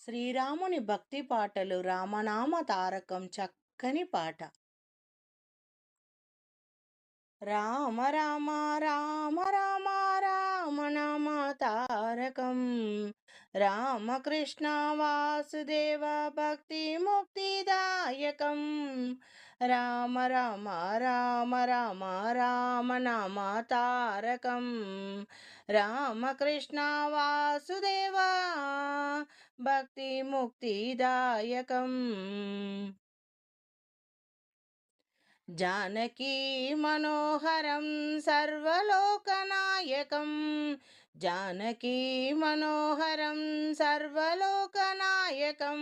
శ్రీరాముని భక్తి పాటలు రామనామ తారకం చక్కని పాట. రామ రామ రామ రామ రామ నామ తారకం रामकृष्ण वासुदेव वासुदेवा भक्तिमुक्तिदायकम्। राम राम राम राम राम नामतारकम् रामकृष्ण वासुदेव भक्तिमुक्तिदायकम्। जानकी मनोहरं सर्वलोकनायकम्। మనోహరం సర్వలోకనాయకం జానకీ మనోహరం సర్వలోకనాయకం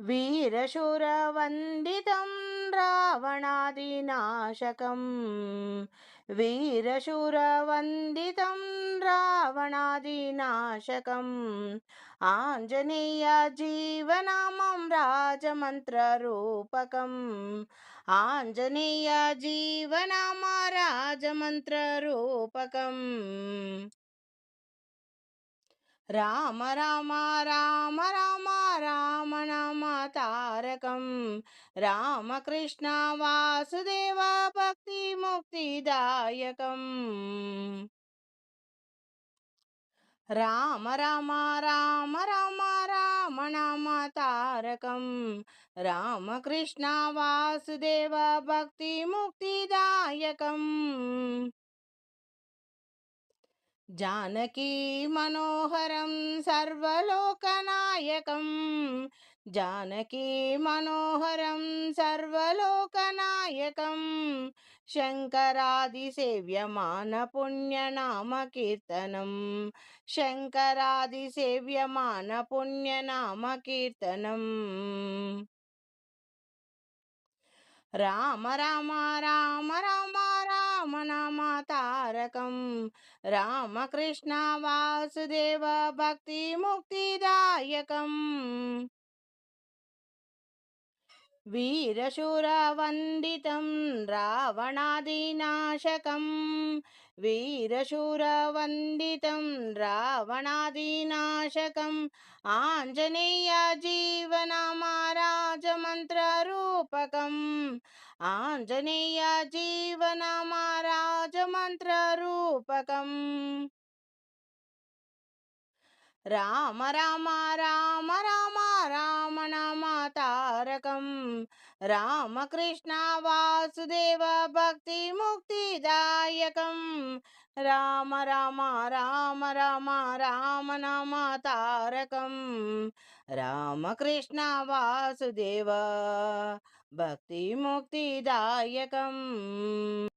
वीरशूरवन्दितं रावणादिनाशकं वीरशूरवन्दितं रावणादिनाशकम्। आञ्जनेयजीवनामं राजमन्त्ररूपकम्। आञ्जनेयजीवनाम राजमन्त्ररूपकम् రామ రామ రామ రామ రామ నామ తారకం రామకృష్ణ వాసుదేవ భక్తి ముక్తిదాయకం రామ రామ రామ రామ రామ నామ తారకం రామకృష్ణ వాసుదేవ భక్తి ముక్తిదాయకం जानकी मनोहरं सर्वलोकनायकं जानकी मनोहरं सर्वलोकनायकं शङ्करादिसेव्यमानपुण्यनामकीर्तनं शङ्करादिसेव्यमानपुण्यनामकीर्तनम् राम राम राम राम राम वासुदेव भक्तिमुक्तिदायकम्। वीरशुर रावणादिनाशकम्। वीरशूरवन्दितं रावणादिनाशकम्। आञ्जनेयजीवन महाराजमन्त्रम् आञ्जनेयजीवन महाराजमन्त्रम् राम राम राम राम रामण मातारकम् राम वासुदेव भक्तिमुक्तिदायकम् राम राम राम राम राम नाम तारकम्। रामकृष्ण वासुदेव भक्तिमुक्तिदायकम्